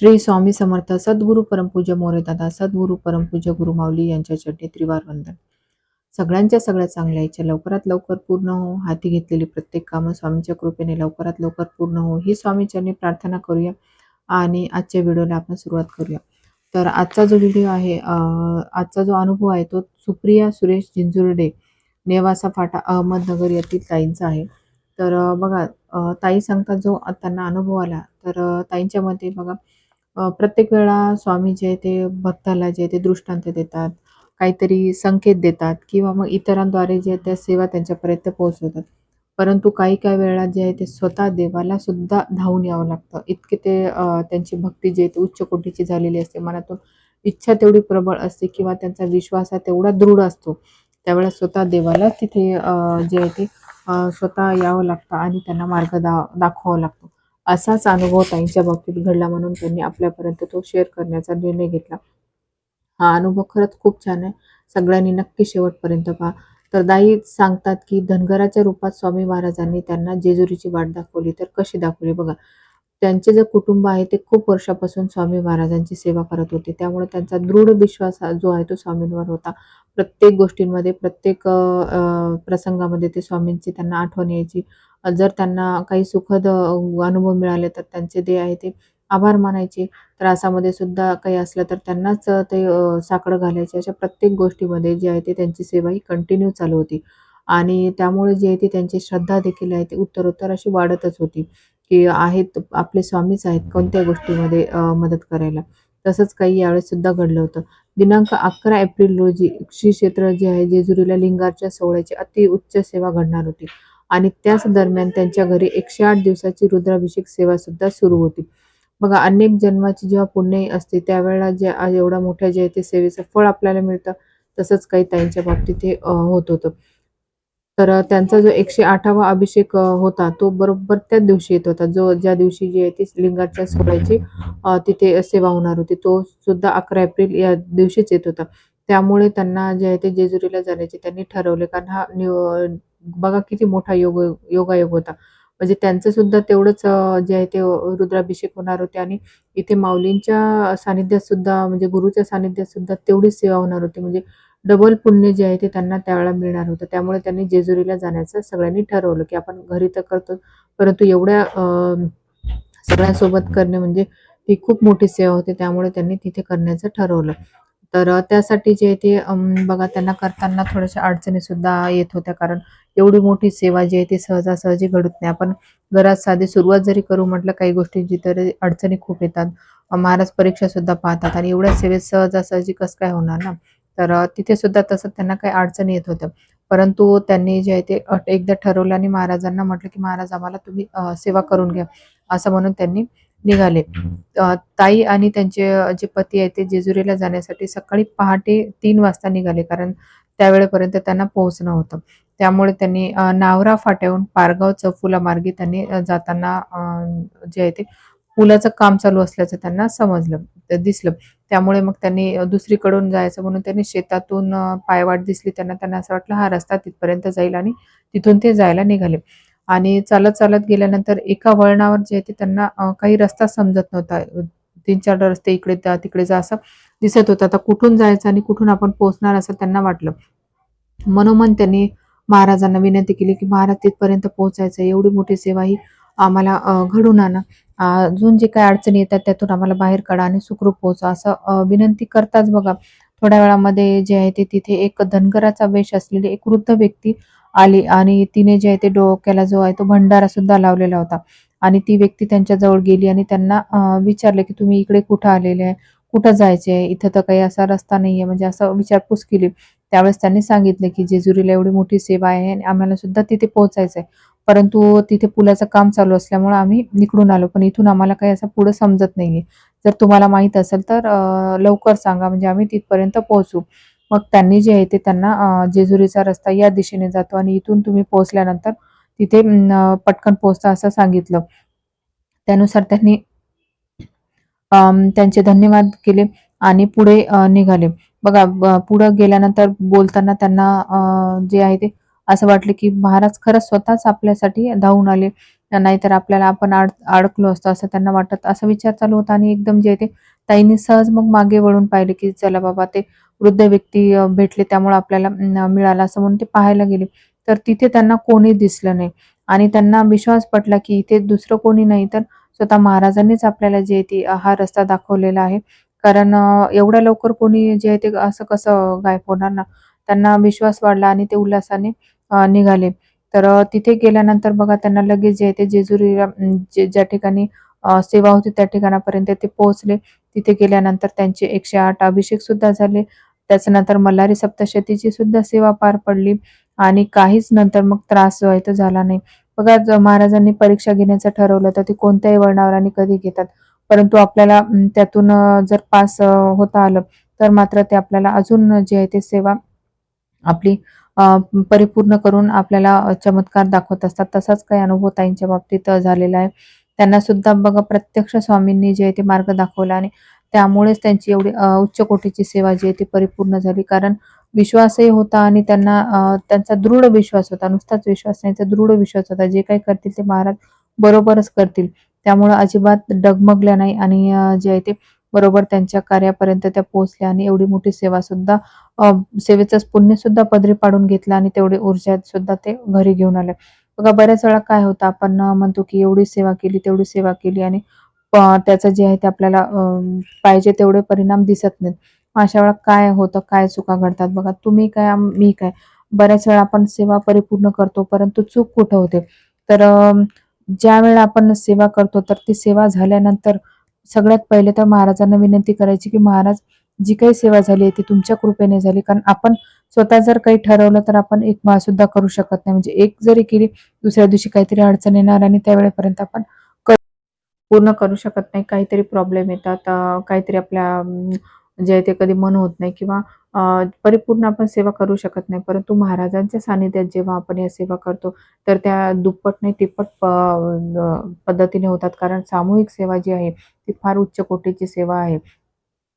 श्री स्वामी समर्थ सद्गुरू परमपूज्य मोरेदादा दादा सद्गुरू परमपूज्य गुरुमाऊली यांच्या चरणी त्रिवार वंदन. सगळ्यांच्या सगळ्या चांगल्या इच्छा लवकरात लवकर पूर्ण हो. हाती घेतलेली प्रत्येक कामं स्वामीच्या कृपेने लवकरात लवकर पूर्ण हो. ही स्वामी चरणी प्रार्थना करूया आणि आजच्या व्हिडिओला आपण सुरुवात करूया. तर आजचा जो व्हिडिओ आहे आजचा जो अनुभव आहे तो सुप्रिया सुरेश जिंजुर्डे नेवासा फाटा अहमदनगर येथील ताईंचा आहे. तर बघा ताई सांगतात जो त्यांना अनुभव आला तर ताईंच्या मते बघा प्रत्येक वेळा स्वामी जे आहे ते भक्ताला जे आहे ते दृष्टांत देतात काहीतरी संकेत देतात किंवा मग इतरांद्वारे जे त्या सेवा त्यांच्यापर्यंत पोहोचवतात. परंतु काही काही वेळा जे आहे ते स्वतः देवाला सुद्धा धावून यावं लागतं. इतके ते त्यांची भक्ती जी आहे उच्च कोटीची झालेली असते मनातून इच्छा तेवढी प्रबळ असते किंवा त्यांचा विश्वास हा तेवढा दृढ असतो त्यावेळेला स्वतः देवाला तिथे जे आहे ते स्वतः यावं लागतं आणि त्यांना मार्ग दा दाखवावा लागतो. असाच अनुभव ताईंच्या बाबतीत घडला म्हणून त्यांनी आपल्यापर्यंत तो शेअर करण्याचा निर्णय घेतला. हा अनुभव खरंच खूप छान आहे. सगळ्यांनी नक्की शेवटपर्यंत पहा. तर दाई सांगतात की धनगराच्या रूपात स्वामी महाराजांनी त्यांना जेजुरीची वाट दाखवली. तर कशी दाखवली बघा. त्यांचे जे कुटुंब आहे ते खूप वर्षापासून स्वामी महाराजांची सेवा करत होते. त्यामुळे त्यांचा दृढ विश्वास जो आहे तो स्वामींवर होता. प्रत्येक गोष्टींमध्ये प्रत्येक प्रसंगामध्ये ते स्वामींची त्यांना आठवण यायची. जर त्यांना काही सुखद अनुभव मिळाले तर त्यांचे ते आहे ते आभार मानायचे. त्रासामध्ये सुद्धा काही असलं तर त्यांनाच ते साकडं घालायचे. अशा प्रत्येक गोष्टीमध्ये जे आहे ते त्यांची सेवा ही कंटिन्यू चालू होती. आणि त्यामुळे जे आहे ते त्यांची श्रद्धा देखील आहे ती उत्तरोत्तर अशी वाढतच होती. की आहेत आपले स्वामीच आहेत कोणत्या गोष्टीमध्ये मदत करायला. तसंच काही यावेळेस सुद्धा घडलं होतं. दिनांक अकरा एप्रिल रोजी श्री क्षेत्र जे आहे जेजुरीला लिंगारच्या सोहळ्याची अति उच्च सेवा घडणार होती. आणि त्याच दरम्यान त्यांच्या घरी एकशे आठ दिवसाची रुद्राभिषेक सेवा सुद्धा सुरू होती. बघा अनेक जन्माची जेव्हा पुण्यही असते त्यावेळेला जे एवढा मोठ्या जे आहे ते सेवेचं फळ आपल्याला मिळतं तसंच काही ताईंच्या बाबतीत हे होत होतं. तर त्यांचा जो एकशे आठावा अभिषेक होता तो बरोबर त्याच दिवशी येत होता. जो ज्या दिवशी जी आहे ती लिंगाच्या सोहळ्याची तिथे सेवा होणार होती तो सुद्धा अकरा एप्रिल या दिवशीच येत होता. त्यामुळे त्यांना जे आहे ते जेजुरीला जाण्याचे त्यांनी ठरवले कारण हा बघा किती मोठा योग योगायोग होता. म्हणजे त्यांचं सुद्धा तेवढंच जे आहे ते रुद्राभिषेक होणार होते आणि इथे माऊलींच्या सानिध्यात सुद्धा म्हणजे गुरुच्या सानिध्यात सुद्धा तेवढीच सेवा होणार होती. म्हणजे डबल पुण्य जे आहे ते त्यांना त्यावेळेला मिळणार होतं. त्यामुळे त्यांनी जेजुरीला जाण्याचं सगळ्यांनी ठरवलं की आपण घरी तर करतो परंतु एवढ्या सगळ्यांसोबत करणे म्हणजे ही खूप मोठी सेवा होती. त्यामुळे त्यांनी तिथे करण्याचं ठरवलं. तर त्यासाठी जे आहे ते बघा त्यांना करताना थोड्याशा अडचणी सुद्धा येत होत्या. कारण एवढी मोठी सेवा जी आहे ती सहजासहजी घडत नाही. आपण घरात साधी सुरुवात जरी करू म्हटलं काही गोष्टींची तर अडचणी खूप येतात. महाराज परीक्षा सुद्धा पाहतात आणि एवढ्या सेवेत सहजासहजी कसं काय होणार ना? तर तिथे सुद्धा तसं त्यांना काही अडचणी येत होत्या. परंतु त्यांनी जे आहे ते एकदा ठरवलं आणि महाराजांना म्हटलं की महाराज आम्हाला तुम्ही सेवा करून घ्या. असं म्हणून त्यांनी निघाले. ताई आणि त्यांचे जे पती आहेत ते जेजुरीला जाण्यासाठी सकाळी पहाटे तीन वाजता निघाले. कारण त्यावेळेपर्यंत त्यांना पोहोचणं होतं. त्यामुळे त्यांनी नावरा फाट्याहून पारगाव चफुला मार्गे त्यांनी जाताना जे आहे ते पुलाचं काम चालू असल्याचं त्यांना समजलं दिसलं. त्यामुळे मग त्यांनी दुसरीकडून जायचं म्हणून त्यांनी शेतातून पायवाट दिसली. त्यांना त्यांना असं वाटलं हा रस्ता तिथपर्यंत जाईल आणि तिथून ते जायला निघाले. आणि चालत चालत गेल्यानंतर एका वळणावर जे आहे ते त्यांना काही रस्ता समजत नव्हता. तीन चार रस्ते इकडे जा तिकडे जा असं दिसत होतं. आता कुठून जायचं आणि कुठून आपण पोहोचणार असं त्यांना वाटलं. मनोमन त्यांनी महाराजांना विनंती केली की महाराज तिथपर्यंत पोहोचायचं आहे. एवढी मोठी सेवा ही आम्हाला घडून आणा. अजून जे काही अडचणी येतात त्यातून आम्हाला बाहेर काढा आणि सुखरूप पोहोचा. असं विनंती करताच बघा थोड्या वेळामध्ये जे आहे ते तिथे एक धनगराचा वेश असलेली एक वृद्ध व्यक्ती आली आणि तिने जे आहे ते डोक्याला जो आहे तो भंडारा सुद्धा लावलेला होता. आणि ती व्यक्ती त्यांच्या जवळ गेली आणि त्यांना विचारले की तुम्ही इकडे कुठं आलेले आहे? कुठं जायचे आहे इथं तर काही असा रस्ता नाहीये. म्हणजे असं विचारपूस केली. त्यावेळेस त्यांनी सांगितले की जेजुरीला एवढी मोठी सेवा आहे आणि आम्हाला सुद्धा तिथे पोहोचायचं आहे परंतु तिथे पुलाचं काम चालू असल्यामुळे आम्ही निकडून आलो. पण इथून आम्हाला काही असं पुढं समजत नाहीये. जर तुम्हाला माहीत असेल तर लवकर सांगा. म्हणजे आम्ही तिथपर्यंत पोहोचू. मग त्यांनी जे आहे ते त्यांना जेजुरीचा रस्ता या दिशेने जातो आणि इथून तुम्ही पोहोचल्यानंतर तिथे पटकन पोहोचता असं सांगितलं. त्यानुसार त्यांनी त्यांचे धन्यवाद केले आणि पुढे निघाले. बघा पुढं गेल्यानंतर बोलताना त्यांना जे आहे ते असं वाटलं की महाराज खरंच स्वतःच आपल्यासाठी धावून आले. नाहीतर आपल्याला आपण अड अडकलो असतो असं त्यांना वाटत. असा विचार चालू होता आणि एकदम जे ते ताईंनी सहज मग मागे वळून पाहिले की चला बाबा ते वृद्ध व्यक्ती भेटले त्यामुळे आपल्याला मिळाला असं म्हणून ते पाहायला गेले. तर तिथे त्यांना कोणी दिसलं नाही. आणि त्यांना विश्वास पटला की इथे दुसरं कोणी नाही तर स्वतः महाराजांनीच आपल्याला जे आहे ते हा रस्ता दाखवलेला आहे. कारण एवढ्या लवकर कोणी जे आहे ते असं कसं गायब होणार ना? त्यांना विश्वास वाढला आणि ते उल्हासाने निघाले. तर तिथे गेल्यानंतर बघा त्यांना लगेच जे आहे ते जेजुरीला जे ज्या ठिकाणी सेवा होती त्या ठिकाणापर्यंत ते पोहोचले. तिथे गेल्यानंतर त्यांचे एकशे आठ अभिषेक सुद्धा झाले. त्याच्यानंतर मल्हारी सप्तशतीची सुद्धा सेवा पार पडली. आणि काहीच नंतर मग त्रास जो आहे तो झाला नाही. बघा महाराजांनी परीक्षा घेण्याचं ठरवलं तर ते कोणत्याही वळणावर आणि कधी घेतात? परंतु आपल्याला त्यातून जर पास होता आलं तर मात्र ते आपल्याला अजून जे आहे ते सेवा आपली परिपूर्ण करून आपल्याला चमत्कार दाखवत असतात. तसाच काही अनुभव ताईंच्या बाबतीत झालेला आहे. त्यांना सुद्धा बघा प्रत्यक्ष स्वामींनी जे आहे ते मार्ग दाखवला आणि त्यामुळेच त्यांची एवढी उच्च कोटीची सेवा जी आहे ती परिपूर्ण झाली. कारण विश्वासही होता आणि त्यांना त्यांचा दृढ विश्वास होता. नुसताच विश्वास नाही त्यांचा दृढ विश्वास होता. जे काही करतील ते महाराज बरोबरच करतील. त्यामुळं अजिबात डगमगल्या नाही आणि जे आहे ते बरोबर त्यांच्या कार्यापर्यंत त्या पोहोचल्या आणि एवढी मोठी सेवा सुद्धा अ, सेवेचं पुण्य सुद्धा पदरी पाडून घेतलं आणि तेवढी ऊर्जा सुद्धा ते घरी घेऊन आले. बघा बऱ्याच वेळा काय होतं आपण म्हणतो की एवढी सेवा केली तेवढी सेवा केली आणि त्याचं जे आहे ते आपल्याला पाहिजे तेवढे परिणाम दिसत नाहीत. अशा वेळा काय होतं काय चुका घडतात बघा. तुम्ही काय मी काय. बऱ्याच वेळा आपण सेवा परिपूर्ण करतो परंतु चूक कुठं होते? तर ज्या वेळेला आपण सेवा करतो तर ती सेवा झाल्यानंतर सगळ्यात पहिले तर महाराजांना विनंती करायची की महाराज जी काही सेवा झाली आहे ती तुमच्या कृपेने झाली. कारण आपण स्वतः जर काही ठरवलं तर आपण एक माळ सुद्धा करू शकत नाही. म्हणजे एक जरी केली दुसऱ्या दिवशी काहीतरी अडचण येणार आणि त्यावेळेपर्यंत आपण पूर्ण करू शकत नाही. काहीतरी प्रॉब्लेम येतात. काहीतरी आपल्या जे ते कधी मन होत नाही किंवा परिपूर्ण आपण सेवा करू शकत नाही. परंतु महाराजांच्या सानिध्यात जेव्हा आपण या सेवा करतो तर त्या दुप्पट नाही तिप्पट पद्धतीने होतात. कारण सामूहिक सेवा जी आहे ती फार उच्च कोटीची सेवा आहे.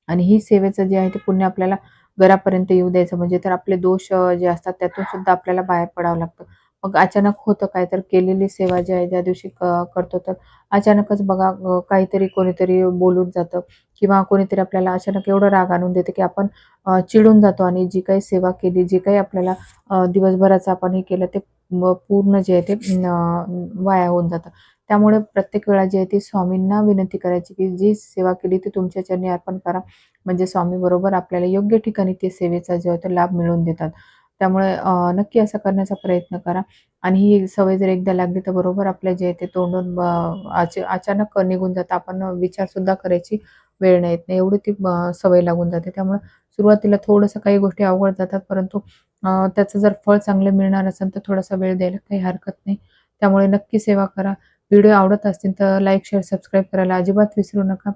आणि ही सेवेचं जे आहे ते पुण्य आपल्याला घरापर्यंत येऊ द्यायचं. म्हणजे तर आपले दोष जे असतात त्यातून सुद्धा आपल्याला बाहेर पडावं लागतं. मग अचानक होतं काय? तर केलेली सेवा जी आहे ज्या दिवशी करतो तर अचानकच बघा काहीतरी कोणीतरी बोलून जातं किंवा कोणीतरी आपल्याला अचानक एवढं राग आणून देतं की आपण चिडून जातो आणि जी काही सेवा केली जी काही आपल्याला दिवसभराचं आपण हे केलं ते पूर्ण जे आहे ते वाया होऊन जातं. त्यामुळे प्रत्येक वेळा जी आहे ती स्वामींना विनंती करायची की जी सेवा केली ती तुमच्या चरणी अर्पण करा. म्हणजे स्वामी बरोबर आपल्याला योग्य ठिकाणी ते सेवेचा जो आहे तो लाभ मिळवून देतात. त्यामुळे नक्की असं करण्याचा प्रयत्न करा. आणि ही सवय जर एकदा लागली तर बरोबर आपल्या जे आहे ते तोंडून अचानक निघून जातं. आपण विचारसुद्धा करायची वेळ नाही येत नाही. एवढी ती सवय लागून जाते. त्यामुळे सुरुवातीला थोडंसं काही गोष्टी अवघड जातात. परंतु त्याचं जर फळ चांगलं मिळणार असेल तर थोडासा वेळ द्यायला काही हरकत नाही. त्यामुळे नक्की सेवा करा. व्हिडिओ आवडत असतील तर लाईक शेअर सबस्क्राईब करायला अजिबात विसरू नका.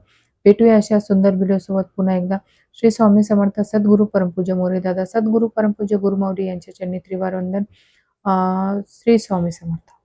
भेटूया अशा सुंदर व्हिडिओसोबत पुन्हा एकदा. श्री स्वामी समर्थ सद्गुरू परमपूज्य मोरे सद्गुरु सद्गुरू परमपूज्य गुरुमौरी यांच्या चरणी त्रिवार वंदन श्री स्वामी समर्थ.